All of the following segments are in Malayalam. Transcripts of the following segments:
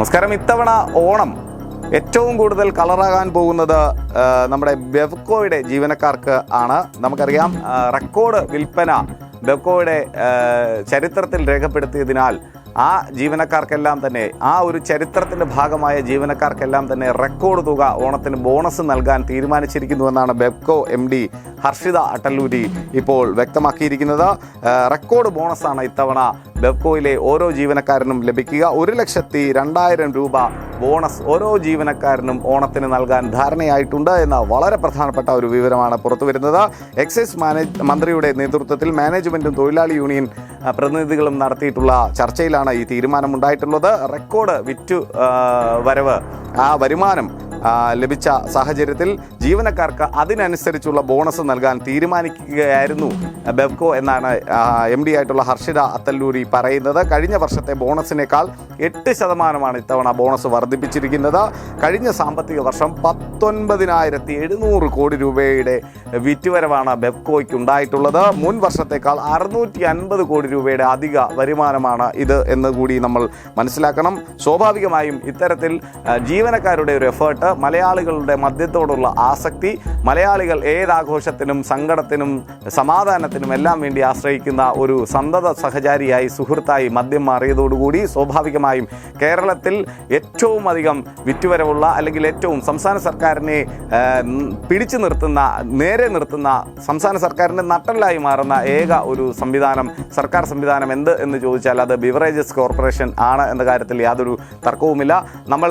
നമസ്കാരം. ഇത്തവണ ഓണം ഏറ്റവും കൂടുതൽ കളറാകാൻ പോകുന്നത് നമ്മുടെ ബെവ്കോയുടെ ജീവനക്കാർക്ക് ആണ്. നമുക്കറിയാം റെക്കോർഡ് വിൽപ്പന ബെവ്കോയുടെ ചരിത്രത്തിൽ രേഖപ്പെടുത്തിയതിനാൽ ആ ജീവനക്കാർക്കെല്ലാം തന്നെ ആ ഒരു ചരിത്രത്തിന്റെ ഭാഗമായ ജീവനക്കാർക്കെല്ലാം തന്നെ റെക്കോർഡ് തുക ഓണത്തിന് ബോണസ് നൽകാൻ തീരുമാനിച്ചിരിക്കുന്നുവെന്നാണ് ബെബ്കോ എം ഡി ഹർഷിത അട്ടല്ലൂരി ഇപ്പോൾ വ്യക്തമാക്കിയിരിക്കുന്നത്. റെക്കോർഡ് ബോണസാണ് ഇത്തവണ ബെബ്കോയിലെ ഓരോ ജീവനക്കാരനും ലഭിക്കുക. ഒരു ലക്ഷത്തി രണ്ടായിരം രൂപ ബോണസ് ഓരോ ജീവനക്കാരനും ഓണത്തിന് നൽകാൻ ധാരണയായിട്ടുണ്ട് എന്ന വളരെ പ്രധാനപ്പെട്ട ഒരു വിവരമാണ് പുറത്തു വരുന്നത്. എക്സൈസ് മാനേജ് മന്ത്രിയുടെ നേതൃത്വത്തിൽ മാനേജ്മെന്റും തൊഴിലാളി യൂണിയൻ പ്രതിനിധികളും നടത്തിയിട്ടുള്ള ചർച്ചയിലാണ് ഈ തീരുമാനമുണ്ടായിട്ടുള്ളത്. റെക്കോർഡ് വിറ്റു വരവ് ആ വരുമാനം ലഭിച്ച സാഹചര്യത്തിൽ ജീവനക്കാർക്ക് അതിനനുസരിച്ചുള്ള ബോണസ് നൽകാൻ തീരുമാനിക്കുകയായിരുന്നു ബെവ്കോ എന്നാണ് എം ഡി ആയിട്ടുള്ള ഹർഷിത അത്തല്ലൂരി പറയുന്നത്. കഴിഞ്ഞ വർഷത്തെ ബോണസിനേക്കാൾ എട്ട് ശതമാനമാണ് ഇത്തവണ ബോണസ് വർദ്ധിപ്പിച്ചിരിക്കുന്നത്. കഴിഞ്ഞ സാമ്പത്തിക വർഷം പത്തൊൻപതിനായിരത്തി എഴുന്നൂറ് കോടി രൂപയുടെ വിറ്റുവരവാണ് ബെവ്കോയ്ക്ക് ഉണ്ടായിട്ടുള്ളത് മുൻ വർഷത്തേക്കാൾ അറുന്നൂറ്റി അൻപത് കോടി രൂപയുടെ അധിക വരുമാനമാണ് ഇത് എന്ന് കൂടി നമ്മൾ മനസ്സിലാക്കണം. സ്വാഭാവികമായും ഇത്തരത്തിൽ ജീവനക്കാരുടെ ഒരു എഫേർട്ട് മലയാളികളുടെ മദ്യത്തോടുള്ള ആസക്തി മലയാളികൾ ഏതാഘോഷത്തിനും സങ്കടത്തിനും സമാധാനത്തിനും എല്ലാം വേണ്ടി ആശ്രയിക്കുന്ന ഒരു സന്തത സഹചാരിയായി സുഹൃത്തായി മദ്യം മാറിയതോടുകൂടി സ്വാഭാവികമായും കേരളത്തിൽ ഏറ്റവും അധികം വിറ്റുവരവുള്ള അല്ലെങ്കിൽ ഏറ്റവും സംസ്ഥാന സർക്കാരിനെ പിടിച്ചു നിർത്തുന്ന നേരെ നിർത്തുന്ന സംസ്ഥാന സർക്കാരിന്റെ നട്ടലായി മാറുന്ന ഏക ഒരു സംവിധാനം സർക്കാർ സംവിധാനം എന്ത് എന്ന് ചോദിച്ചാൽ അത് ബിവറേജസ് കോർപ്പറേഷൻ ആണ് എന്ന കാര്യത്തിൽ യാതൊരു തർക്കവുമില്ല. നമ്മൾ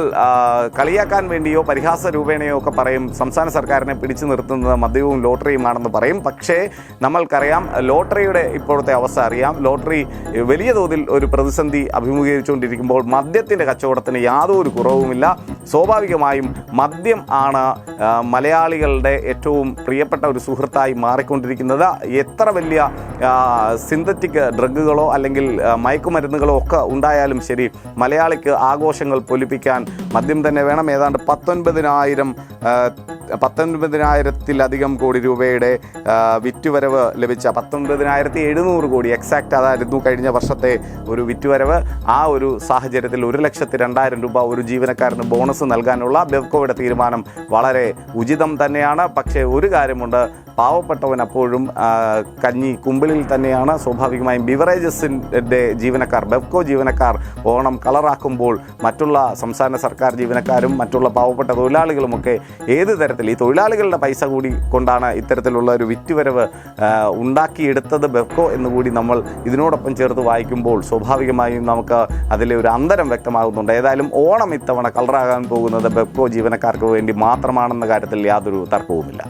കളിയാക്കാൻ വേണ്ടിയോ പരിഹാസ രൂപേണയോ ഒക്കെ പറയും സംസ്ഥാന സർക്കാരിനെ പിടിച്ചു നിർത്തുന്നത് മദ്യവും ലോട്ടറിയുമാണെന്ന് പറയും. പക്ഷേ നമ്മൾക്കറിയാം ലോട്ടറിയുടെ ഇപ്പോഴത്തെ അവസ്ഥ അറിയാം. ലോട്ടറി വലിയ തോതിൽ ഒരു പ്രതിസന്ധി അഭിമുഖീകരിച്ചുകൊണ്ടിരിക്കുമ്പോൾ മദ്യത്തിന്റെ കച്ചവടത്തിന് യാതൊരു കുറവുമില്ല. സ്വാഭാവികമായും മദ്യം ആണ് മലയാളികളുടെ ഏറ്റവും പ്രിയപ്പെട്ട ഒരു സുഹൃത്തായി മാറിക്കൊണ്ടിരിക്കുന്നത്. എത്ര വലിയ സിന്തറ്റിക് ഡ്രഗുകളോ അല്ലെങ്കിൽ മയക്കുമരുന്നുകളോ ഒക്കെ ഉണ്ടായാലും ശരി മലയാളിക്ക് ആഘോഷങ്ങൾ പൊലിപ്പിക്കാൻ മദ്യം തന്നെ വേണം. ഏതാണ്ട് പത്തൊൻപതിനായിരം പത്തൊൻപതിനായിരത്തിലധികം കോടി രൂപയുടെ വിറ്റുവരവ് ലഭിച്ച പത്തൊൻപതിനായിരത്തി എഴുന്നൂറ് കോടി എക്സാക്റ്റ് അതായിരുന്നു കഴിഞ്ഞ വർഷത്തെ ഒരു വിറ്റുവരവ്. ആ ഒരു സാഹചര്യത്തിൽ ഒരു ലക്ഷത്തി രണ്ടായിരം രൂപ ഒരു ജീവനക്കാരന് ബോണസ് നൽകാനുള്ള ബെവ്കോയുടെ തീരുമാനം വളരെ ഉചിതം തന്നെയാണ്. പക്ഷേ ഒരു കാര്യമുണ്ട് പാവപ്പെട്ടവൻ അപ്പോഴും കഞ്ഞി കുമ്പിളിൽ തന്നെയാണ്. സ്വാഭാവികമായും ബിവറേജസിന്റെ ജീവനക്കാർ ബെവ്കോ ജീവനക്കാർ ഓണം കളറാക്കുമ്പോൾ മറ്റുള്ള സംസ്ഥാന സർക്കാർ ജീവനക്കാരും മറ്റുള്ള പാവപ്പെട്ട തൊഴിലാളികളുമൊക്കെ ഏത് തരത്തിൽ ഈ തൊഴിലാളികളുടെ പൈസ കൂടി കൊണ്ടാണ് ഇത്തരത്തിലുള്ള ഒരു വിറ്റുവരവ് ഉണ്ടാക്കിയെടുത്തത് ബെവ്കോ എന്നുകൂടി നമ്മൾ ഇതിനോടൊപ്പം ചേർത്ത് വായിക്കുമ്പോൾ സ്വാഭാവികമായും നമുക്ക് അതിലെ ഒരു അന്തരം വ്യക്തമാകുന്നുണ്ട്. ഏതായാലും ഓണം ഇത്തവണ കളറാകാൻ പോകുന്നത് ബെവ്കോ ജീവനക്കാർക്ക് വേണ്ടി മാത്രമാണെന്ന കാര്യത്തിൽ യാതൊരു തർക്കവുമില്ല.